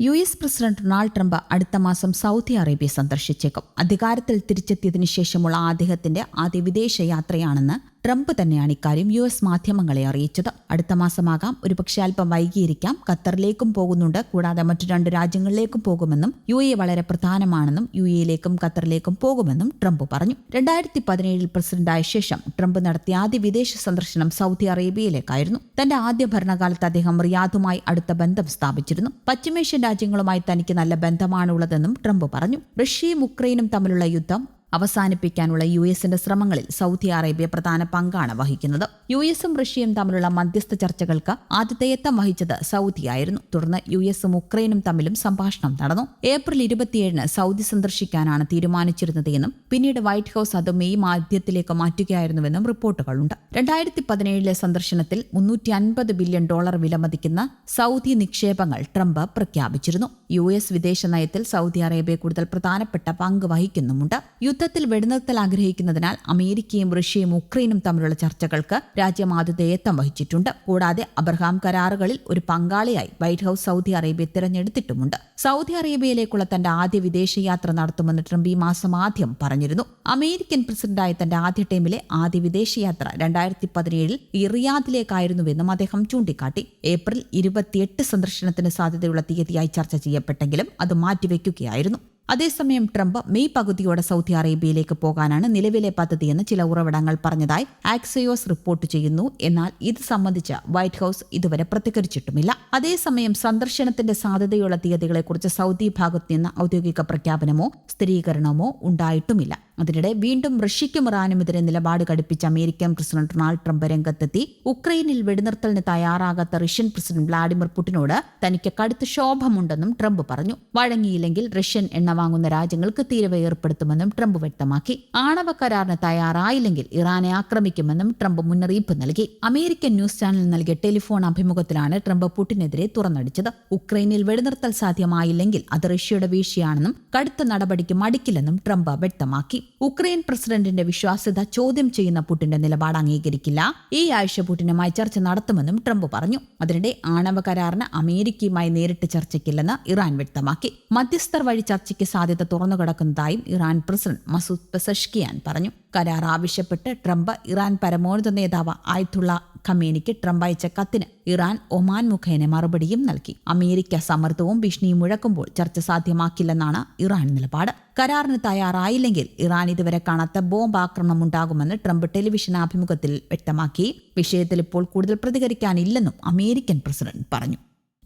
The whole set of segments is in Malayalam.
U S president Donald Trump അടുത്ത മാസം സൗദി അറേബ്യ സന്ദർശിച്ചേക്കും. അധികാരത്തിൽ തിരിച്ചെത്തിയതിനു ശേഷമുള്ള അദ്ദേഹത്തിന്റെ ആദ്യ വിദേശ യാത്രയാണെന്ന് ട്രംപ് തന്നെയാണ് ഇക്കാര്യം യു എസ് മാധ്യമങ്ങളെ അറിയിച്ചത്. അടുത്ത മാസമാകാം. ഒരുപക്ഷെ അല്പം വൈകിയിരിക്കാം. ഖത്തറിലേക്കും പോകുന്നുണ്ട്. കൂടാതെ മറ്റു രണ്ട് രാജ്യങ്ങളിലേക്കും പോകുമെന്നും യു എ വളരെ പ്രധാനമാണെന്നും യു എയിലേക്കും ഖത്തറിലേക്കും പോകുമെന്നും ട്രംപ് പറഞ്ഞു. രണ്ടായിരത്തി പതിനേഴിൽ പ്രസിഡന്റായ ശേഷം ട്രംപ് നടത്തിയ ആദ്യ വിദേശ സന്ദർശനം സൗദി അറേബ്യയിലേക്കായിരുന്നു. തന്റെ ആദ്യ ഭരണകാലത്ത് അദ്ദേഹം റിയാദുമായി അടുത്ത ബന്ധം സ്ഥാപിച്ചിരുന്നു. പശ്ചിമേഷ്യൻ രാജ്യങ്ങളുമായി തനിക്ക് നല്ല ബന്ധമാണുള്ളതെന്നും ട്രംപ് പറഞ്ഞു. റഷ്യയും ഉക്രൈനും തമ്മിലുള്ള യുദ്ധം അവസാനിപ്പിക്കാനുള്ള യു എസിന്റെ ശ്രമങ്ങളിൽ സൗദി അറേബ്യ പ്രധാന പങ്കാണ് വഹിക്കുന്നത്. യു എസും റഷ്യയും തമ്മിലുള്ള മധ്യസ്ഥ ചർച്ചകൾക്ക് ആതിഥേയത്വം വഹിച്ചത് സൗദിയായിരുന്നു. തുടർന്ന് യു എസും ഉക്രൈനും തമ്മിലും സംഭാഷണം നടന്നു. ഏപ്രിൽ ഇരുപത്തിയേഴിന് സൗദി സന്ദർശിക്കാനാണ് തീരുമാനിച്ചിരുന്നതെന്നും പിന്നീട് വൈറ്റ് ഹൌസ് അത് മെയ് മാധ്യത്തിലേക്ക് മാറ്റുകയായിരുന്നുവെന്നും റിപ്പോർട്ടുകളുണ്ട്. രണ്ടായിരത്തി പതിനേഴിലെ സന്ദർശനത്തിൽ മുന്നൂറ്റി അൻപത് ബില്യൺ ഡോളർ വിലമതിക്കുന്ന സൗദി നിക്ഷേപങ്ങൾ ട്രംപ് പ്രഖ്യാപിച്ചിരുന്നു. യു എസ് വിദേശ നയത്തിൽ സൗദി അറേബ്യ കൂടുതൽ പ്രധാനപ്പെട്ട പങ്ക് വഹിക്കുന്നുമുണ്ട്. യുദ്ധത്തിൽ വെടിനിർത്തൽ ആഗ്രഹിക്കുന്നതിനാൽ അമേരിക്കയും റഷ്യയും ഉക്രൈനും തമ്മിലുള്ള ചർച്ചകൾക്ക് രാജ്യം ആതിഥേയത്വം വഹിച്ചിട്ടുണ്ട്. കൂടാതെ അബ്രഹാം കരാറുകളിൽ ഒരു പങ്കാളിയായി വൈറ്റ് ഹൌസ് സൗദി അറേബ്യ തിരഞ്ഞെടുത്തിട്ടുമുണ്ട്. സൗദി അറേബ്യയിലേക്കുള്ള തന്റെ ആദ്യ വിദേശയാത്ര നടത്തുമെന്ന് ട്രംപ് ഈ മാസം ആദ്യം പറഞ്ഞിരുന്നു. അമേരിക്കൻ പ്രസിഡന്റായ തന്റെ ആദ്യ ടൈമിലെ ആദ്യ വിദേശയാത്ര രണ്ടായിരത്തി പതിനേഴിൽ ഇറിയാദിലേക്കായിരുന്നുവെന്നും അദ്ദേഹം ചൂണ്ടിക്കാട്ടി. ഏപ്രിൽ ഇരുപത്തിയെട്ട് സന്ദർശനത്തിന് സാധ്യതയുള്ള തീയതിയായി ചർച്ച ചെയ്യപ്പെട്ടെങ്കിലും അത് മാറ്റിവെക്കുകയായിരുന്നു. അതേസമയം ട്രംപ് മെയ് പകുതിയോടെ സൗദി അറേബ്യയിലേക്ക് പോകാനാണ് നിലവിലെ പദ്ധതിയെന്ന് ചില ഉറവിടങ്ങൾ പറഞ്ഞതായി ആക്സയോസ് റിപ്പോർട്ട് ചെയ്യുന്നു. എന്നാൽ ഇത് സംബന്ധിച്ച് വൈറ്റ് ഹൌസ് ഇതുവരെ പ്രതികരിച്ചിട്ടുമില്ല. അതേസമയം സന്ദർശനത്തിന്റെ സാധ്യതയുള്ള തീയതികളെക്കുറിച്ച് സൗദി ഭാഗത്തു നിന്ന് ഔദ്യോഗിക പ്രഖ്യാപനമോ സ്ഥിരീകരണമോ ഉണ്ടായിട്ടുമില്ല. അതിനിടെ വീണ്ടും റഷ്യയ്ക്കും ഇറാനും എതിരെ നിലപാട് കടുപ്പിച്ച് അമേരിക്കൻ പ്രസിഡന്റ് ഡൊണാൾഡ് ട്രംപ് രംഗത്തെത്തി. ഉക്രൈനിൽ വെടിനിർത്തലിന് തയ്യാറാകാത്ത റഷ്യൻ പ്രസിഡന്റ് വ്ളാഡിമിർ പുടിനോട് തനിക്ക് കടുത്ത ശോഭമുണ്ടെന്നും ട്രംപ് പറഞ്ഞു. വഴങ്ങിയില്ലെങ്കിൽ റഷ്യൻ എണ്ണ വാങ്ങുന്ന രാജ്യങ്ങൾക്ക് തീരുവ ഏർപ്പെടുത്തുമെന്നും ട്രംപ് വ്യക്തമാക്കി. ആണവ കരാറിന് തയ്യാറായില്ലെങ്കിൽ ഇറാനെ ആക്രമിക്കുമെന്നും ട്രംപ് മുന്നറിയിപ്പ് നൽകി. അമേരിക്കൻ ന്യൂസ് ചാനൽ നൽകിയ ടെലിഫോൺ അഭിമുഖത്തിലാണ് ട്രംപ് പുടിനെതിരെ തുറന്നടിച്ചത്. ഉക്രൈനിൽ വെടിനിർത്തൽ സാധ്യമായില്ലെങ്കിൽ അത് റഷ്യയുടെ വീഴ്ചയാണെന്നും കടുത്ത നടപടിക്ക് മടിക്കില്ലെന്നും ട്രംപ് വ്യക്തമാക്കി. ഉക്രൈൻ പ്രസിഡന്റിന്റെ വിശ്വാസ്യത ചോദ്യം ചെയ്യുന്ന പുടിന്റെ നിലപാട് അംഗീകരിക്കില്ല. ഈ ആഴ്ച പുടിനുമായി ചർച്ച നടത്തുമെന്നും ട്രംപ് പറഞ്ഞു. അതിനിടെ ആണവ കരാറിന് അമേരിക്കയുമായി നേരിട്ട് ചർച്ചയ്ക്കില്ലെന്ന് ഇറാൻ വ്യക്തമാക്കി. മധ്യസ്ഥർ വഴി ചർച്ചയ്ക്ക് സാധ്യത തുറന്നുകിടക്കുന്നതായും ഇറാൻ പ്രസിഡന്റ് മസൂദ് പെസഷ്കിയാൻ പറഞ്ഞു. കരാർ ആവശ്യപ്പെട്ട് ട്രംപ് ഇറാൻ പരമോന്നത നേതാവ് ആയത്തുള്ള ഖമേനിക്ക് ട്രംപ് അയച്ച കത്തിന് ഇറാൻ ഒമാൻ മുഖേന മറുപടിയും നൽകി. അമേരിക്ക സമ്മർദ്ദവും ഭീഷണിയും മുഴക്കുമ്പോൾ ചർച്ച സാധ്യമാക്കില്ലെന്നാണ് ഇറാൻ നിലപാട്. കരാറിന് തയ്യാറായില്ലെങ്കിൽ ഇറാൻ ഇതുവരെ കാണാത്ത ബോംബ് ആക്രമണം ഉണ്ടാകുമെന്ന് ട്രംപ് ടെലിവിഷൻ അഭിമുഖത്തിൽ വ്യക്തമാക്കി. വിഷയത്തിൽ ഇപ്പോൾ കൂടുതൽ പ്രതികരിക്കാനില്ലെന്നും അമേരിക്കൻ പ്രസിഡന്റ് പറഞ്ഞു.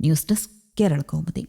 News desk Kerala Kaumudi.